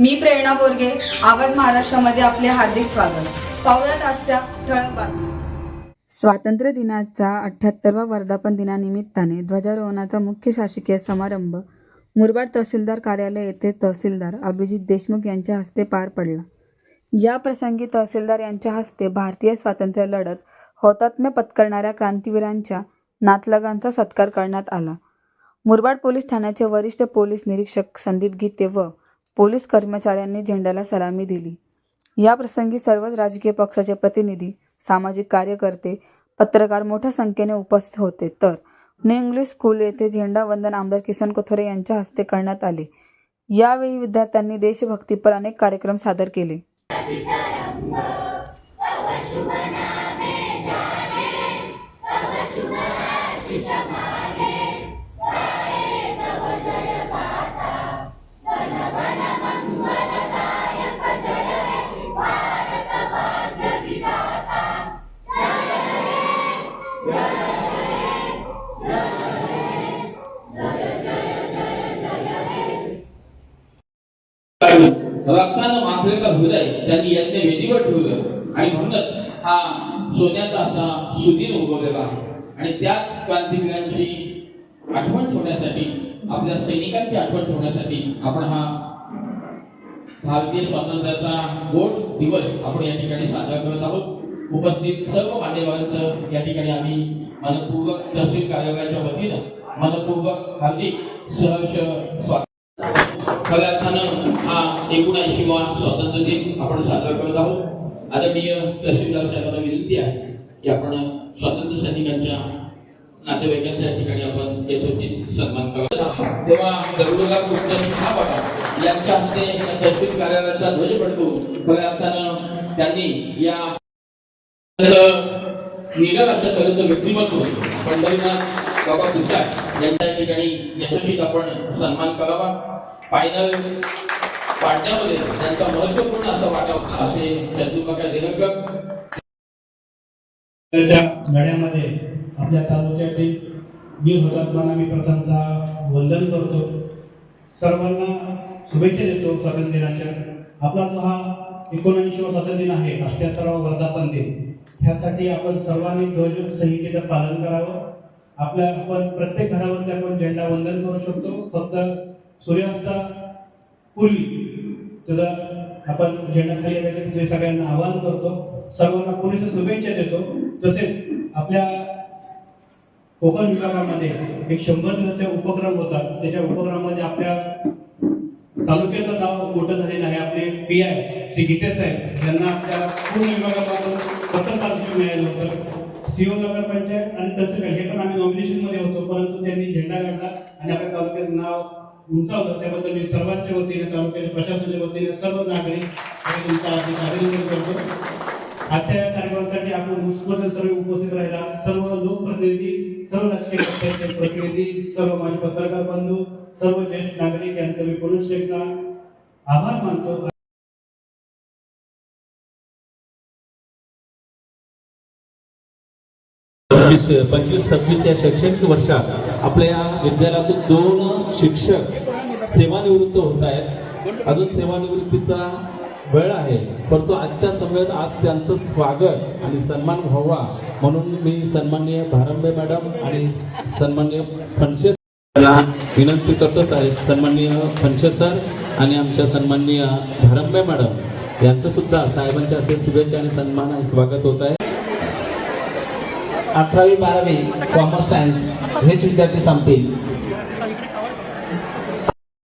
मी प्रेरणा बोरगे आवाज महाराष्ट्रामध्ये आपले हार्दिक स्वागत. पाहुयात आजच्या ठळक बातम्या. स्वातंत्र्य दिनाचा अठ्ठ्याहत्तरवा वर्धापन दिनानिमित्ताने ध्वजारोहणाचा मुख्य शासकीय समारंभ मुरबाड तहसीलदार कार्यालय येथे तहसीलदार अभिजित देशमुख यांच्या हस्ते पार पडला. या प्रसंगी तहसीलदार यांच्या हस्ते भारतीय स्वातंत्र्य लढत हौतात्म्य पत्करणाऱ्या क्रांतीवीरांच्या नातलगांचा सत्कार करण्यात आला. मुरबाड पोलीस ठाण्याचे वरिष्ठ पोलीस निरीक्षक संदीप गीते व पोलीस कर्मचाऱ्यांनी झेंड्याला सलामी दिली. या प्रसंगी सर्वच राजकीय पक्षाचे प्रतिनिधी सामाजिक कार्यकर्ते पत्रकार मोठ्या संख्येने उपस्थित होते. तर न्यू इंग्लिश स्कूल येथे झेंडा वंदन आमदार किसन कोथोरे यांच्या हस्ते करण्यात आले. यावेळी विद्यार्थ्यांनी देशभक्तीपर अनेक कार्यक्रम सादर केले. काढून रक्तानं माखलेलं हृदय त्यांनी यज्ञ वेदीवर ठेवलं. आणि म्हणूनच हा सोन्याचा असा सुधीर उगवलेला आहे. आणि त्याच क्रांतिवीरांची आठवण ठेवण्यासाठी आपल्या सैनिकांची आठवण ठेवण्यासाठी आपण हा भारतीय स्वातंत्र्याचा गोड दिवस आपण या ठिकाणी साजरा करत आहोत. उपस्थित सर्व मान्यवरांचं या ठिकाणी आम्ही मनपूर्वक तहसील कार्यालयाच्या वतीनं मनपूर्वक हार्दिक सहर्ष स्वागत खऱ्या अर्थानं हा एकोणऐंशीवा स्वातंत्र्य दिन आपण साजरा करत आहोत. आदरणीय तहसीलदार साहेबांना विनंती आहे की आपण स्वातंत्र्य सैनिकांच्या नातेवाईकांच्या ठिकाणी आपण यथोचित सन्मान करावा. तेव्हा दगडूला कृष्ण हा यांच्या हस्ते या तहसील कार्यालयाचा ध्वज फडकवून खऱ्या अर्थानं त्यांनी या निघालाच्या तऱ्हेचं व्यक्तिमत्व पंढरीनाथ बाबा पिसाळ यांच्या ठिकाणी यशस्वीत आपण सन्मान करावा. फायनल पाडण्यामध्ये त्यांचा महत्त्वपूर्ण असा वाटा होता असे चंद्रकाका देहकर त्या लढ्यामध्ये आपल्या तालुक्यातील मी हुतात्म्यांना मी प्रथमतः वंदन करतो. सर्वांना शुभेच्छा देतो स्वातंत्र्य दिनाच्या. आपला तो हा एकोणऐंशीवा स्वातंत्र्य दिन आहे अष्ट्याहत्तरावा वर्धापन दिन. त्यासाठी आपण सर्वांनी ध्वज संहितेचं पालन करावं. आपल्या आपण प्रत्येक घरावरती आपण झेंडा वंदन करू शकतो. फक्त सूर्यास्ता पूर्वी तुझा आपण झेंडा खाली येण्यासाठी सगळ्यांना आवाहन करतो. सर्वांना पुरेशा शुभेच्छा देतो. तसेच आपल्या कोकण विभागामध्ये एक शंभर दिवसाचे उपक्रम होतात. त्याच्या उपक्रमामध्ये आपल्या तालुक्याचं नाव मोठं झालेलं आहे. आपले पी आय श्री गीते साहेब यांना आपल्या पूर्ण विभागापासून पत्र पारितोषिक मिळालं होतं. सीओ नगर पंचायत आणि तसं हे पण आम्ही नॉमिनेशनमध्ये होतो. परंतु त्यांनी झेंडा काढला आणि आपल्या तालुक्याचं नाव उंचावलं त्याबद्दल मी सर्वांच्या वतीने तालुक्याच्या प्रशासनाच्या वतीने सर्व नागरिक आणि तुमचा हार्दिक अभिनंदन करतो. आजच्या या कार्यक्रमासाठी आपण उत्स्फूर्त सर्व उपस्थित राहिला. सर्व लोकप्रतिनिधी सर्व राजकीय पक्षाचे प्रतिनिधी सर्व माझे पत्रकार बंधू सर्व ज्येष्ठ नागरिक यांचं मी पुनश्च एकदा आभार मानतो. पंचवीस सव्वीस या शैक्षणिक वर्षात आपल्या या विद्यालयातून दोन शिक्षक सेवानिवृत्त होत आहेत. अजून सेवानिवृत्तीचा वेळ आहे परंतु आजच्या समयात आज त्यांचं स्वागत आणि सन्मान व्हावा म्हणून मी सन्माननीय भारंबे मॅडम आणि सन्माननीय फणशे विनंती करतोच आहे सन्माननीय फणशे सर आणि आमच्या सन्माननीय भारंबे मॅडम. यांचं सुद्धा साहेबांच्या हस्ते शुभेच्छा आणि सन्मान आणि स्वागत होत आहे. अठरावी बारावी कॉमर्स सायन्स हेच विद्यार्थी संपतील.